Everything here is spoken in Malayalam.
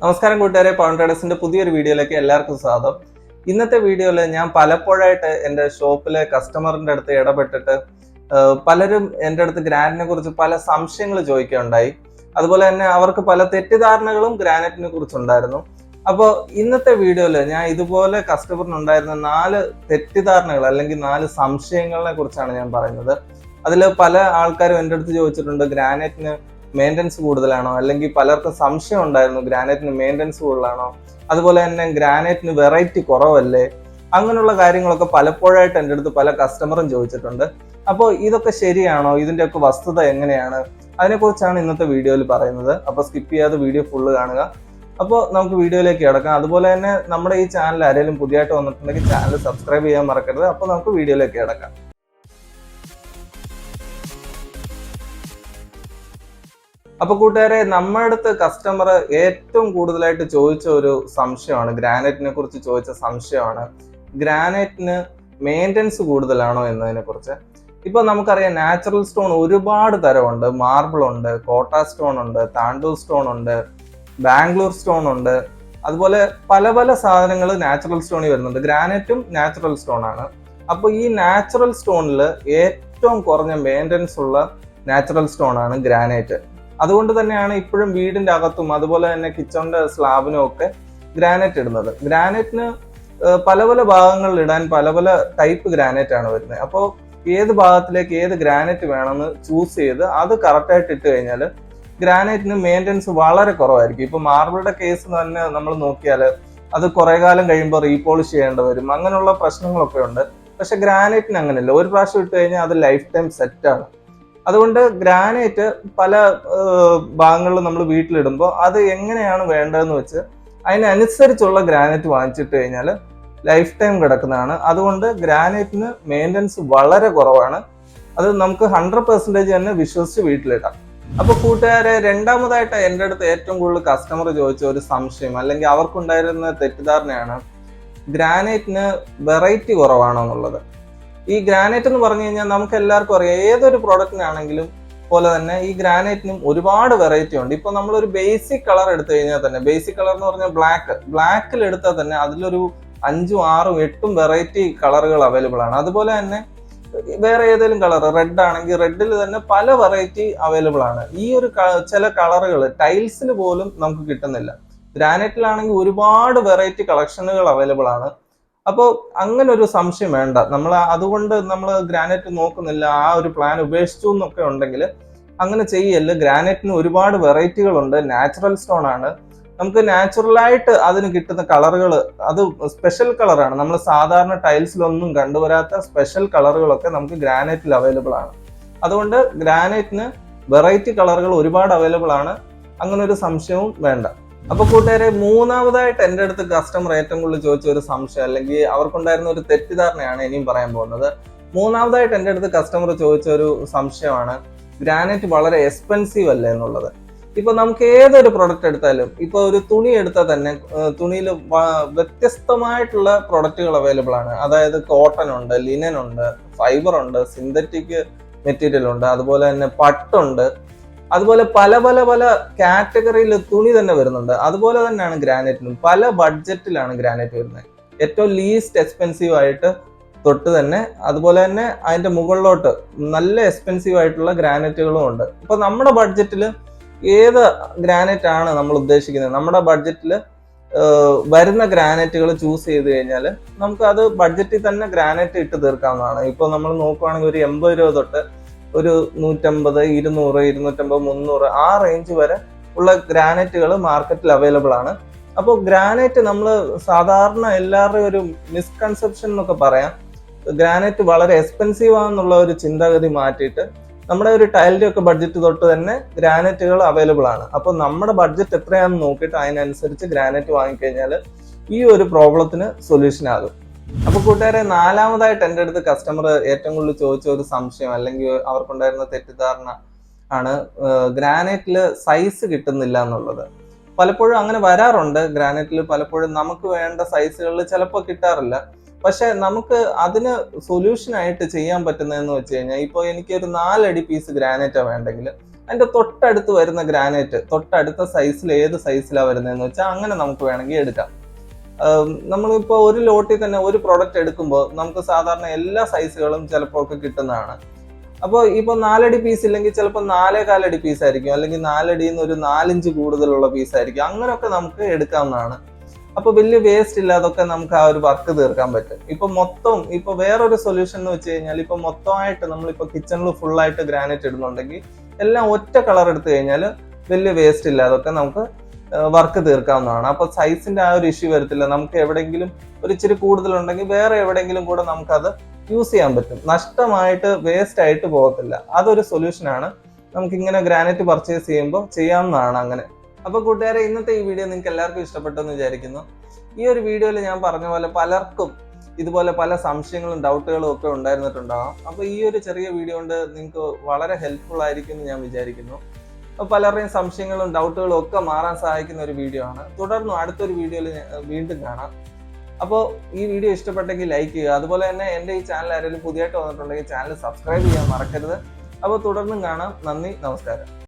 നമസ്കാരം കൂട്ടുകാരെ പവൻ ട്രേഡേഴ്സിന്റെ പുതിയൊരു വീഡിയോയിലേക്ക് എല്ലാവർക്കും സ്വാഗതം. ഇന്നത്തെ വീഡിയോയിൽ ഞാൻ പലപ്പോഴായിട്ട് എന്റെ ഷോപ്പിലെ കസ്റ്റമറിന്റെ അടുത്ത് ഇടപെട്ടിട്ട് പലരും എന്റെ അടുത്ത് ഗ്രാനറ്റിനെ കുറിച്ച് പല സംശയങ്ങൾ ചോദിക്കുകയുണ്ടായി. അതുപോലെ തന്നെ അവർക്ക് പല തെറ്റിദ്ധാരണകളും ഗ്രാനറ്റിനെ കുറിച്ചുണ്ടായിരുന്നു. അപ്പോൾ ഇന്നത്തെ വീഡിയോയിൽ ഞാൻ ഇതുപോലെ കസ്റ്റമറിനുണ്ടായിരുന്ന നാല് തെറ്റിദ്ധാരണകൾ അല്ലെങ്കിൽ നാല് സംശയങ്ങളെ കുറിച്ചാണ് ഞാൻ പറയുന്നത്. അതിൽ പല ആൾക്കാരും എന്റെ അടുത്ത് ചോദിച്ചിട്ടുണ്ട് ഗ്രാനൈറ്റിന് മെയിന്റനൻസ് കൂടുതലാണോ? അല്ലെങ്കിൽ പലർക്കും സംശയം ഉണ്ടായിരുന്നു ഗ്രാനൈറ്റിന് മെയിന്റനൻസ് കൂടുതലാണോ? അതുപോലെ തന്നെ ഗ്രാനൈറ്റിന് വെറൈറ്റി കുറവല്ലേ? അങ്ങനെയുള്ള കാര്യങ്ങളൊക്കെ പലപ്പോഴായിട്ട് എന്റെ അടുത്ത് പല കസ്റ്റമറും ചോദിച്ചിട്ടുണ്ട്. അപ്പോൾ ഇതൊക്കെ ശരിയാണോ? ഇതിന്റെയൊക്കെ വസ്തുത എങ്ങനെയാണ്? അതിനെക്കുറിച്ചാണ് ഇന്നത്തെ വീഡിയോയിൽ പറയുന്നത്. അപ്പോൾ സ്കിപ്പ് ചെയ്യാതെ വീഡിയോ ഫുള്ള് കാണുക. അപ്പോൾ നമുക്ക് വീഡിയോയിലേക്ക് കിടക്കാം. അതുപോലെ തന്നെ നമ്മുടെ ഈ ചാനൽ ആരെങ്കിലും പുതിയതായിട്ട് വന്നിട്ടുണ്ടെങ്കിൽ ചാനൽ സബ്സ്ക്രൈബ് ചെയ്യാൻ മറക്കരുത്. അപ്പോൾ നമുക്ക് വീഡിയോയിലേക്ക് കിടക്കാം. അപ്പൊ കൂട്ടുകാരെ നമ്മുടെ അടുത്ത് കസ്റ്റമർ ഏറ്റവും കൂടുതലായിട്ട് ചോദിച്ച ഒരു സംശയമാണ് ഗ്രാനൈറ്റിനെ കുറിച്ച് ചോദിച്ച സംശയമാണ്. ഗ്രാനൈറ്റിന് മെയിന്റനൻസ് കൂടുതലാണോ എന്നതിനെ കുറിച്ച് ഇപ്പൊ നമുക്കറിയാം നാച്ചുറൽ സ്റ്റോൺ ഒരുപാട് തരമുണ്ട്. മാർബിൾ ഉണ്ട് കോട്ട സ്റ്റോൺ ഉണ്ട് താണ്ടൂർ സ്റ്റോൺ ഉണ്ട് ബാംഗ്ലൂർ സ്റ്റോൺ ഉണ്ട്. അതുപോലെ പല പല സാധനങ്ങൾ നാച്ചുറൽ സ്റ്റോണിൽ വരുന്നുണ്ട്. ഗ്രാനൈറ്റും നാച്ചുറൽ സ്റ്റോൺ ആണ്. അപ്പോൾ ഈ നാച്ചുറൽ സ്റ്റോണിൽ ഏറ്റവും കുറഞ്ഞ മെയിന്റനൻസ് ഉള്ള നാച്ചുറൽ സ്റ്റോൺ ആണ് ഗ്രാനൈറ്റ് അതുകൊണ്ട് തന്നെയാണ് ഇപ്പോഴും വീടിന്റെ അകത്തും അതുപോലെ തന്നെ കിച്ചണിന്റെ സ്ലാബിനും ഒക്കെ ഗ്രാനൈറ്റ് ഇടുന്നത്. ഗ്രാനൈറ്റിന് പല പല ഭാഗങ്ങളിൽ ഇടാൻ പല പല ടൈപ്പ് ഗ്രാനൈറ്റ് ആണ് വരുന്നത്. അപ്പോൾ ഏത് ഭാഗത്തിലേക്ക് ഏത് ഗ്രാനൈറ്റ് വേണമെന്ന് ചൂസ് ചെയ്ത് അത് കറക്റ്റായിട്ട് ഇട്ട് കഴിഞ്ഞാൽ ഗ്രാനൈറ്റിന് മെയിന്റനൻസ് വളരെ കുറവായിരിക്കും. ഇപ്പൊ മാർബിളുടെ കേസ് തന്നെ നമ്മൾ നോക്കിയാൽ അത് കുറെ കാലം കഴിയുമ്പോൾ റീപോളിഷ് ചെയ്യേണ്ടി വരും. അങ്ങനെയുള്ള പ്രശ്നങ്ങളൊക്കെ ഉണ്ട്. പക്ഷെ ഗ്രാനൈറ്റിന് അങ്ങനെയല്ല. ഒരു പ്രാവശ്യം ഇട്ട് കഴിഞ്ഞാൽ അത് ലൈഫ് ടൈം സെറ്റ് ആണ്. അതുകൊണ്ട് ഗ്രാനൈറ്റ് പല ഭാഗങ്ങളിൽ നമ്മൾ വീട്ടിലിടുമ്പോൾ അത് എങ്ങനെയാണ് വേണ്ടതെന്ന് വെച്ച് അതിനനുസരിച്ചുള്ള ഗ്രാനൈറ്റ് വാങ്ങിച്ചിട്ട് കഴിഞ്ഞാൽ ലൈഫ് ടൈം കിടക്കുന്നതാണ്. അതുകൊണ്ട് ഗ്രാനൈറ്റിന് മെയിന്റനൻസ് വളരെ കുറവാണ്. അത് നമുക്ക് ഹൺഡ്രഡ് പെർസെന്റേജ് തന്നെ വിശ്വസിച്ച് വീട്ടിലിടാം. അപ്പോൾ കൂട്ടുകാരെ രണ്ടാമതായിട്ട് എന്റെ അടുത്ത് ഏറ്റവും കൂടുതൽ കസ്റ്റമർ ചോദിച്ച ഒരു സംശയം അല്ലെങ്കിൽ അവർക്കുണ്ടായിരുന്ന തെറ്റിദ്ധാരണയാണ് ഗ്രാനൈറ്റിന് വെറൈറ്റി കുറവാണോ എന്നുള്ളത് ഈ ഗ്രാനൈറ്റ് എന്ന് പറഞ്ഞു കഴിഞ്ഞാൽ നമുക്ക് എല്ലാവർക്കും അറിയാം ഏതൊരു പ്രോഡക്റ്റിനാണെങ്കിലും പോലെ തന്നെ ഈ ഗ്രാനൈറ്റിനും ഒരുപാട് വെറൈറ്റി ഉണ്ട്. ഇപ്പൊ നമ്മളൊരു ബേസിക് കളർ എടുത്തു കഴിഞ്ഞാൽ തന്നെ ബേസിക് കളർ എന്ന് പറഞ്ഞാൽ ബ്ലാക്ക് ബ്ലാക്കിൽ എടുത്താൽ തന്നെ അതിലൊരു അഞ്ചും ആറും എട്ടും വെറൈറ്റി കളറുകൾ അവൈലബിൾ ആണ്. അതുപോലെ തന്നെ വേറെ ഏതെങ്കിലും കളർ റെഡ് ആണെങ്കിൽ റെഡിൽ തന്നെ പല വെറൈറ്റി അവൈലബിൾ ആണ്. ഈ ഒരു ചില കളറുകൾ ടൈൽസിൽ പോലും നമുക്ക് കിട്ടുന്നില്ല. ഗ്രാനൈറ്റിലാണെങ്കിൽ ഒരുപാട് വെറൈറ്റി കളക്ഷനുകൾ അവൈലബിൾ ആണ്. അപ്പോൾ അങ്ങനെ ഒരു സംശയം വേണ്ട. നമ്മൾ അതുകൊണ്ട് നമ്മൾ ഗ്രാനൈറ്റ് നോക്കുന്നില്ല ആ ഒരു പ്ലാൻ ഉപേക്ഷിച്ചു എന്നൊക്കെ ഉണ്ടെങ്കിൽ അങ്ങനെ ചെയ്യല്ല ഗ്രാനൈറ്റിന് ഒരുപാട് വെറൈറ്റികളുണ്ട്. നാച്ചുറൽ സ്റ്റോൺ ആണ്. നമുക്ക് നാച്ചുറലായിട്ട് അതിന് കിട്ടുന്ന കളറുകൾ അത് സ്പെഷ്യൽ കളറാണ്. നമ്മൾ സാധാരണ ടൈൽസിലൊന്നും കണ്ടുവരാത്ത സ്പെഷ്യൽ കളറുകളൊക്കെ നമുക്ക് ഗ്രാനൈറ്റിൽ അവൈലബിൾ ആണ്. അതുകൊണ്ട് ഗ്രാനൈറ്റിന് വെറൈറ്റി കളറുകൾ ഒരുപാട് അവൈലബിൾ ആണ്. അങ്ങനെ ഒരു സംശയവും വേണ്ട. അപ്പൊ കൂട്ടുകാരെ മൂന്നാമതായിട്ട് എന്റെ അടുത്ത് കസ്റ്റമർ ഏറ്റവും കൂടുതൽ ചോദിച്ച ഒരു സംശയം അല്ലെങ്കിൽ അവർക്കുണ്ടായിരുന്ന ഒരു തെറ്റിദ്ധാരണയാണ് ഇനിയും പറയാൻ പോകുന്നത്. മൂന്നാമതായിട്ട് എന്റെ അടുത്ത് കസ്റ്റമർ ചോദിച്ച ഒരു സംശയമാണ് ഗ്രാനൈറ്റ് വളരെ എക്സ്പെൻസീവ് അല്ലേ എന്നുള്ളത്. ഇപ്പൊ നമുക്ക് ഏതൊരു പ്രൊഡക്റ്റ് എടുത്താലും ഇപ്പൊ ഒരു തുണി എടുത്താൽ തന്നെ തുണിയിൽ വ്യത്യസ്തമായിട്ടുള്ള പ്രൊഡക്റ്റുകൾ അവൈലബിൾ ആണ്. അതായത് കോട്ടൺ ഉണ്ട് ലിനൻ ഉണ്ട് ഫൈബർ ഉണ്ട് സിന്തറ്റിക് മെറ്റീരിയൽ ഉണ്ട് അതുപോലെ തന്നെ പട്ടുണ്ട്. അതുപോലെ പല പല പല കാറ്റഗറിയിൽ തുണി തന്നെ വരുന്നുണ്ട്. അതുപോലെ തന്നെയാണ് ഗ്രാനൈറ്റിനും. പല ബഡ്ജറ്റിലാണ് ഗ്രാനൈറ്റ് വരുന്നത്. ഏറ്റവും ലീസ്റ്റ് എക്സ്പെൻസീവ് ആയിട്ട് തൊട്ട് തന്നെ അതുപോലെ തന്നെ അതിന്റെ മുകളിലോട്ട് നല്ല എക്സ്പെൻസീവ് ആയിട്ടുള്ള ഗ്രാനൈറ്റുകളും ഉണ്ട്. ഇപ്പൊ നമ്മുടെ ബഡ്ജറ്റിൽ ഏത് ഗ്രാനൈറ്റ് ആണ് നമ്മൾ ഉദ്ദേശിക്കുന്നത്? നമ്മുടെ ബഡ്ജറ്റിൽ വരുന്ന ഗ്രാനൈറ്റുകൾ ചൂസ് ചെയ്ത് കഴിഞ്ഞാൽ നമുക്ക് അത് ബഡ്ജറ്റിൽ തന്നെ ഗ്രാനൈറ്റ് ഇട്ട് തീർക്കാവുന്നതാണ്. ഇപ്പോൾ നമ്മൾ നോക്കുവാണെങ്കിൽ ഒരു എൺപത് രൂപ തൊട്ട് ഒരു നൂറ്റമ്പത് ഇരുന്നൂറ് ഇരുന്നൂറ്റമ്പത് മുന്നൂറ് ആ റേഞ്ച് വരെ ഉള്ള ഗ്രാനൈറ്റുകൾ മാർക്കറ്റിൽ അവൈലബിൾ ആണ്. അപ്പോൾ ഗ്രാനൈറ്റ് നമ്മൾ സാധാരണ എല്ലാവരുടെയും ഒരു മിസ്കൺസെപ്ഷൻ എന്നൊക്കെ പറയാം. ഗ്രാനൈറ്റ് വളരെ എക്സ്പെൻസീവ് ആണെന്നുള്ള ഒരു ചിന്താഗതി മാറ്റിയിട്ട് നമ്മുടെ ഒരു ടൈലിന്റെ ഒക്കെ ബഡ്ജറ്റ് തൊട്ട് തന്നെ ഗ്രാനൈറ്റുകൾ അവൈലബിൾ ആണ്. അപ്പോൾ നമ്മുടെ ബഡ്ജറ്റ് എത്രയാണെന്ന് നോക്കിയിട്ട് അതിനനുസരിച്ച് ഗ്രാനൈറ്റ് വാങ്ങിക്കഴിഞ്ഞാൽ ഈ ഒരു പ്രോബ്ലത്തിന് സൊല്യൂഷൻ ആകും. അപ്പൊ കൂട്ടുകാരെ നാലാമതായിട്ട് എന്റെ അടുത്ത് കസ്റ്റമർ ഏറ്റവും കൂടുതൽ ചോദിച്ച ഒരു സംശയം അല്ലെങ്കിൽ അവർക്കുണ്ടായിരുന്ന തെറ്റിദ്ധാരണ ആണ് ഗ്രാനൈറ്റിൽ സൈസ് കിട്ടുന്നില്ല എന്നുള്ളത്. പലപ്പോഴും അങ്ങനെ വരാറുണ്ട്. ഗ്രാനൈറ്റിൽ പലപ്പോഴും നമുക്ക് വേണ്ട സൈസുകളിൽ ചിലപ്പോൾ കിട്ടാറില്ല. പക്ഷെ നമുക്ക് അതിന് സൊല്യൂഷനായിട്ട് ചെയ്യാൻ പറ്റുന്നതെന്ന് വെച്ച് കഴിഞ്ഞാൽ ഇപ്പോൾ എനിക്ക് ഒരു നാലടി പീസ് ഗ്രാനൈറ്റാണ് വേണ്ടെങ്കിൽ അതിന്റെ തൊട്ടടുത്ത് വരുന്ന ഗ്രാനൈറ്റ് തൊട്ടടുത്ത സൈസിൽ ഏത് സൈസിലാണ് വരുന്നതെന്ന് വെച്ചാൽ അങ്ങനെ നമുക്ക് വേണമെങ്കിൽ എടുക്കാം. നമ്മളിപ്പോൾ ഒരു ലോട്ടിൽ തന്നെ ഒരു പ്രോഡക്റ്റ് എടുക്കുമ്പോൾ നമുക്ക് സാധാരണ എല്ലാ സൈസുകളും ചിലപ്പോൾ ഒക്കെ കിട്ടുന്നതാണ്. അപ്പോൾ ഇപ്പോൾ നാലടി പീസ് ഇല്ലെങ്കിൽ ചിലപ്പോൾ നാലേ കാലടി പീസ് ആയിരിക്കും. അല്ലെങ്കിൽ നാലടിയിൽ നിന്ന് ഒരു നാലിഞ്ച് കൂടുതലുള്ള പീസ് ആയിരിക്കും. അങ്ങനെയൊക്കെ നമുക്ക് എടുക്കാവുന്നതാണ്. അപ്പോൾ വലിയ വേസ്റ്റ് ഇല്ലാതൊക്കെ നമുക്ക് ആ ഒരു വർക്ക് തീർക്കാൻ പറ്റും. ഇപ്പൊ മൊത്തം ഇപ്പൊ വേറൊരു സൊല്യൂഷൻ എന്ന് വെച്ച് കഴിഞ്ഞാൽ ഇപ്പൊ മൊത്തമായിട്ട് നമ്മളിപ്പോൾ കിച്ചണിൽ ഫുൾ ആയിട്ട് ഗ്രാനൈറ്റ് ഇടുന്നുണ്ടെങ്കിൽ എല്ലാം ഒറ്റ കളർ എടുത്തു കഴിഞ്ഞാൽ വലിയ വേസ്റ്റ് ഇല്ലാതൊക്കെ നമുക്ക് വർക്ക് തീർക്കാവുന്നതാണ്. അപ്പൊ സൈസിന്റെ ആ ഒരു ഇഷ്യൂ വരത്തില്ല. നമുക്ക് എവിടെയെങ്കിലും ഒരു ഇച്ചിരി കൂടുതലുണ്ടെങ്കിൽ വേറെ എവിടെയെങ്കിലും കൂടെ നമുക്കത് യൂസ് ചെയ്യാൻ പറ്റും. നഷ്ടമായിട്ട് വേസ്റ്റ് ആയിട്ട് പോകത്തില്ല. അതൊരു സൊല്യൂഷനാണ് നമുക്ക് ഇങ്ങനെ ഗ്രാനൈറ്റ് പർച്ചേസ് ചെയ്യുമ്പോൾ ചെയ്യാവുന്നതാണ് അങ്ങനെ. അപ്പൊ കൂട്ടുകാരെ ഇന്നത്തെ ഈ വീഡിയോ നിങ്ങൾക്ക് എല്ലാവർക്കും ഇഷ്ടപ്പെട്ടെന്ന് വിചാരിക്കുന്നു. ഈ ഒരു വീഡിയോയിൽ ഞാൻ പറഞ്ഞ പോലെ പലർക്കും ഇതുപോലെ പല സംശയങ്ങളും ഡൗട്ടുകളും ഒക്കെ ഉണ്ടായിരുന്നിട്ടുണ്ടാകാം അപ്പൊ ഈ ഒരു ചെറിയ വീഡിയോ കൊണ്ട് നിങ്ങൾക്ക് വളരെ ഹെൽപ്ഫുൾ ആയിരിക്കും എന്ന് ഞാൻ വിചാരിക്കുന്നു. പലരുടെയും സംശയങ്ങളും ഡൗട്ടുകളും ഒക്കെ മാറാൻ സഹായിക്കുന്ന ഒരു വീഡിയോ ആണ്. തുടർന്നും അടുത്തൊരു വീഡിയോയിൽ വീണ്ടും കാണാം. അപ്പോൾ ഈ വീഡിയോ ഇഷ്ടപ്പെട്ടെങ്കിൽ ലൈക്ക് ചെയ്യുക. അതുപോലെ തന്നെ എന്റെ ഈ ചാനൽ ആരെങ്കിലും പുതിയതായിട്ട് വന്നിട്ടുണ്ടെങ്കിൽ ചാനൽ സബ്സ്ക്രൈബ് ചെയ്യാൻ മറക്കരുത്. അപ്പോൾ തുടർന്നും കാണാം. നന്ദി നമസ്കാരം.